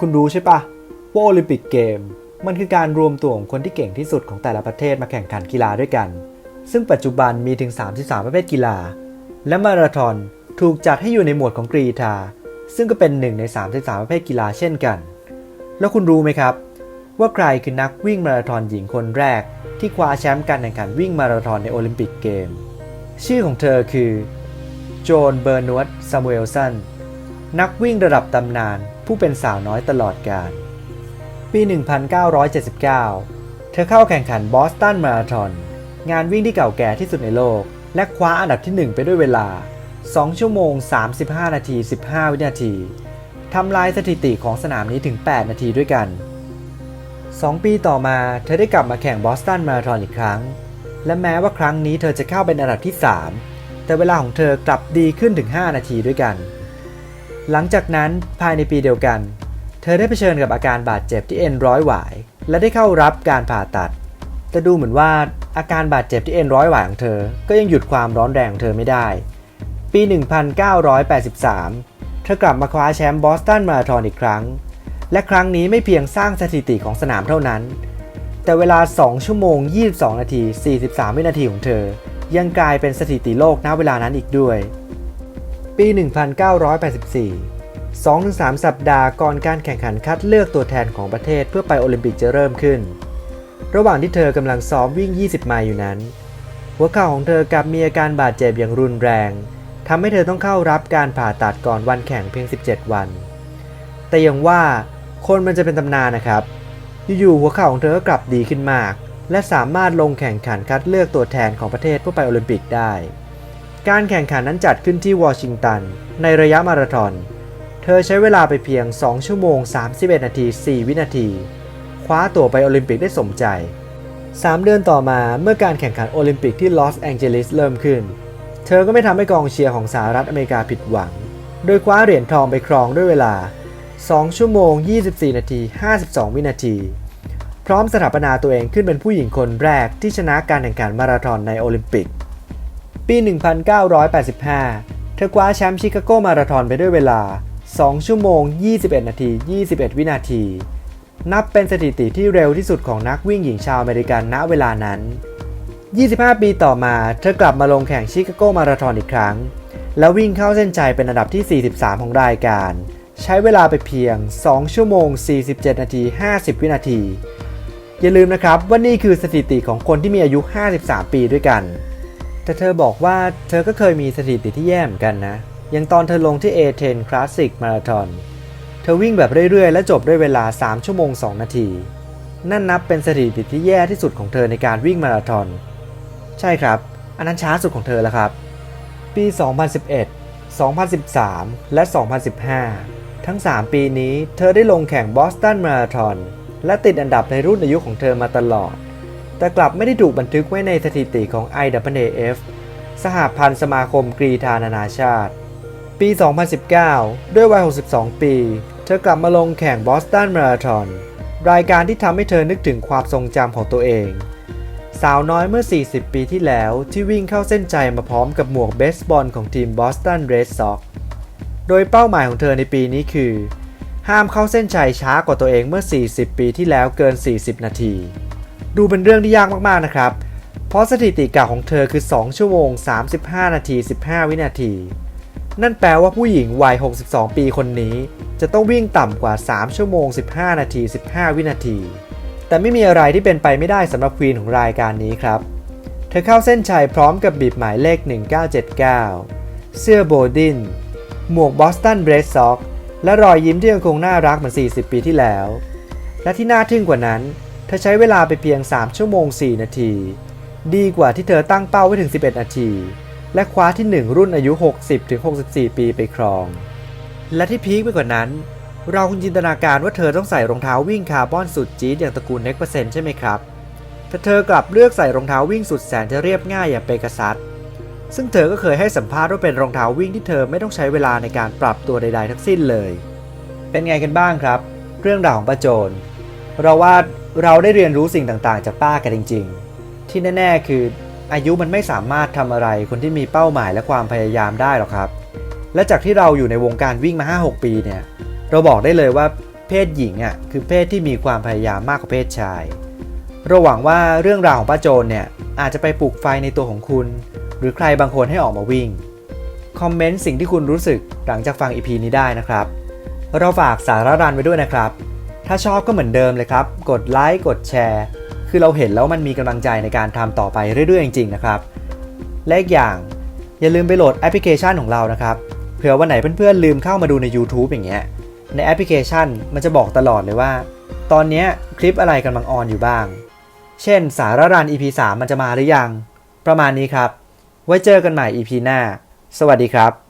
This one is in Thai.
คุณรู้ใช่ปะว่าโอลิมปิกเกม มันคือการรวมตัวของคนที่เก่งที่สุดของแต่ละประเทศมาแข่งขันกีฬาด้วยกัน ซึ่งปัจจุบันมีถึง 33 ประเภทกีฬา และมาราธอนถูกจัดให้อยู่ในหมวดของกรีฑาซึ่งก็เป็นหนึ่งใน 33 ประเภทกีฬาเช่นกัน แล้วคุณรู้ไหมครับ ว่าใครคือนักวิ่งมาราธอนหญิงคนแรก ที่คว้าแชมป์การแข่งขันวิ่งมาราธอนในโอลิมปิกเกม ชื่อของเธอคือโจนเบอร์นวดซามูเอลสันนักวิ่งระดับตำนาน ผู้เป็นสาวน้อยตลอดกาล ปี 1979 เธอเข้าแข่งขันบอสตันมาราธอน งานวิ่งที่เก่าแก่ที่สุดในโลก และคว้าอันดับที่ 1 ไปด้วยเวลา 2 ชั่วโมง 35 นาที 15 วินาที ทำลายสถิติของสนามนี้ถึง 8 นาทีด้วยกัน 2 ปีต่อมาเธอได้กลับมาแข่งบอสตันมาราธอนอีกครั้ง และแม้ว่าครั้งนี้เธอจะเข้าเป็นอันดับที่ 3 แต่เวลาของเธอกลับดีขึ้นถึง 5 นาทีด้วยกัน หลังจากนั้นภายในปีเดียวกัน เธอได้เผชิญกับอาการบาดเจ็บที่เอ็นร้อยหวาย และได้เข้ารับการผ่าตัด แต่ดูเหมือนว่าอาการบาดเจ็บที่เอ็นร้อยหวายของเธอ ก็ยังหยุดความร้อนแรงของเธอไม่ได้ ปี 1983 เธอกลับมาคว้าแชมป์บอสตันมาราธอนอีกครั้ง และครั้งนี้ไม่เพียงสร้างสถิติของสนามเท่านั้น แต่เวลา 2 ชั่วโมง 22 นาที 43 วินาทีของเธอ ยังกลายเป็นสถิติโลกณเวลานั้นอีกด้วย ปี 1984 2-3 สัปดาห์ก่อนการแข่งขันคัดเลือกตัวแทนของประเทศเพื่อไปโอลิมปิกจะเริ่มขึ้น ระหว่างที่เธอกำลังซ้อมวิ่ง 20 ไมล์อยู่นั้น หัวเข่าของเธอกลับมีอาการบาดเจ็บอย่างรุนแรงทำให้เธอต้องเข้ารับการผ่าตัดก่อนวันแข่งเพียง 17 วัน แต่ยังว่าคนมันจะเป็นตำนานนะครับ อยู่ๆหัวเข่าของเธอก็กลับดีขึ้นมาก และสามารถลงแข่งขันคัดเลือกตัวแทนของประเทศเพื่อไปโอลิมปิกได้ การแข่งขันนั้นจัดขึ้นที่วอชิงตัน ในระยะมาราธอน เธอใช้เวลาไปเพียง 2 ชั่วโมง 31 นาที 4 วินาที คว้าตั๋วไปโอลิมปิกได้สมใจ 3 เดือนต่อมาเมื่อการแข่งขันโอลิมปิกที่ลอสแองเจลิสเริ่มขึ้น เธอก็ไม่ทำให้กองเชียร์ของสหรัฐอเมริกาผิดหวัง โดยคว้าเหรียญทองไปครองด้วยเวลา 2 ชั่วโมง 24 นาที 52 วินาที พร้อมสถาปนาตัวเองขึ้นเป็นผู้หญิงคนแรกที่ชนะการแข่งขันมาราธอนในโอลิมปิก ปี 1985 เธอคว้าแชมป์ชิคาโกมาราธอนไปด้วยเวลา 2 ชั่วโมง 21 นาที 21 วินาที นับเป็นสถิติที่เร็วที่สุดของนักวิ่งหญิงชาวอเมริกันณเวลานั้น 25 ปีต่อมา เธอกลับมาลงแข่งชิคาโกมาราธอนอีกครั้ง แล้ววิ่งเข้าเส้นชัยเป็นอันดับที่ 43 ของรายการ ใช้เวลาไปเพียง 2 ชั่วโมง 47 นาที 50 วินาที อย่าลืมนะครับว่านี่คือสถิติของคนที่มีอายุ 53 ปีด้วยกัน แต่เธอบอกว่าเธอก็เคยมีสถิติที่แย่เหมือนกันนะย่างตอนเธอลงที่ A10 Classic Marathon เธอวิ่งแบบเรื่อยๆ และจบด้วยเวลา 3 ชั่วโมง 2 นาที นั่นนับเป็นสถิติที่แย่ที่สุดของเธอในการวิ่งมาราธอน ใช่ครับ อันนั้นช้าสุดของเธอแล้วครับ ปี 2011 2013 และ 2015 ทั้ง 3 ปีนี้เธอได้ลงแข่งบอสตันมาราธอน และติดอันดับในรุ่นอายุของเธอมาตลอด แต่กลับไม่ได้ถูกบันทึกไว้ในสถิติของ IAAF สหพันธ์สมาคมกรีฑานานาชาติ ปี 2019 ด้วยวัย 62 ปี เธอกลับมาลงแข่งบอสตันมาราธอนรายการที่ทำให้เธอนึกถึงความทรงจำของตัวเอง สาวน้อยเมื่อ 40 ปีที่แล้วที่วิ่งเข้าเส้นใจมาพร้อมกับหมวกเบสบอลของทีมบอสตันเรดซ็อกโดยเป้าหมายของเธอในปีนี้คือ ห้ามเข้าเส้นชัยช้ากว่าตัวเองเมื่อ 40 ปีที่แล้วเกิน 40 นาที ดูเป็นเรื่องที่ยากมากๆนะครับ เพราะสถิติเก่าของเธอคือ 2 ชั่วโมง 35 นาที 15 วินาที นั่นแปลว่าผู้หญิงวัย 62 ปีคนนี้ จะต้องวิ่งต่ำกว่า 3 ชั่วโมง 15 นาที 15 วินาที แต่ไม่มีอะไรที่เป็นไปไม่ได้สำหรับควีนของรายการนี้ครับ เธอเข้าเส้นชัยพร้อมกับบีบหมายเลข 1979 เสื้อโบดิน หมวกบอสตันเบรดซ็อกและรอยยิ้มที่ยังคงน่ารักเหมือน 40 ปีที่แล้ว และที่น่าทึ่งกว่านั้น ธอใช้เวลาไปเพียง 3 ชั่วโมง 4 นาที ดีกว่าที่เธอตั้งเป้าไว้ถึง 11 นาที และคว้าที่ 1 รุ่นอายุ 60-64 ปีไปครอง และที่พีคไปกว่านั้น เราคุณจินตนาการว่าเธอต้องใส่รองเท้าวิ่งคาร์บอนสุดจี๊ดอย่างตระกูลเน็กเปอร์เซนใช่ไหมครับ แต่เธอกลับเลือกใส่รองเท้าวิ่งสุดแสนจะเรียบง่ายอย่างเปกซัสซึ่งเธอก็เคยให้สัมภาษณ์ว่าเป็นรองเท้าวิ่งที่เธอไม่ต้องใช้เวลาในการปรับตัวใด ๆ ทั้งสิ้นเลย เป็นไงกันบ้างครับ เรื่องราวของป้าโจรเราว่า เราได้เรียนรู้สิ่งต่างๆ จากป้ากันจริง ๆ ที่แน่ ๆ คืออายุมันไม่สามารถทำอะไรคนที่มีเป้าหมายและความพยายามได้หรอกครับ และจากที่เราอยู่ในวงการวิ่งมา 5-6 ปีเนี่ย เราบอกได้เลยว่าเพศหญิงอะคือเพศที่มีความพยายามมากกว่าเพศชาย เราหวังว่าเรื่องราวของป้าโจนเนี่ยอาจจะไปปลุกไฟในตัวของคุณ หรือใครบางคนให้ออกมาวิ่ง คอมเมนต์สิ่งที่คุณรู้สึกหลังจากฟังอีพีนี้ได้นะครับ เราฝากสาระรันไว้ด้วยนะครับ ถ้าชอบก็เหมือนเดิมเลยครับ กดไลค์กดแชร์ คือเราเห็นแล้วมันมีกำลังใจในการทำต่อไปเรื่อยๆจริงๆนะครับและอีกอย่างอย่าลืมไปโหลดแอปพลิเคชันของเรานะครับเผื่อวันไหนเพื่อนๆลืมเข้ามาดูใน YouTube อย่างเงี้ยในแอปพลิเคชันมันจะบอกตลอดเลยว่า ตอนนี้คลิปอะไรกำลังออนอยู่บ้าง เช่น สารรัน EP 3มันจะมาหรือยัง ประมาณนี้ครับ ไว้เจอกันใหม่ EP หน้า สวัสดีครับ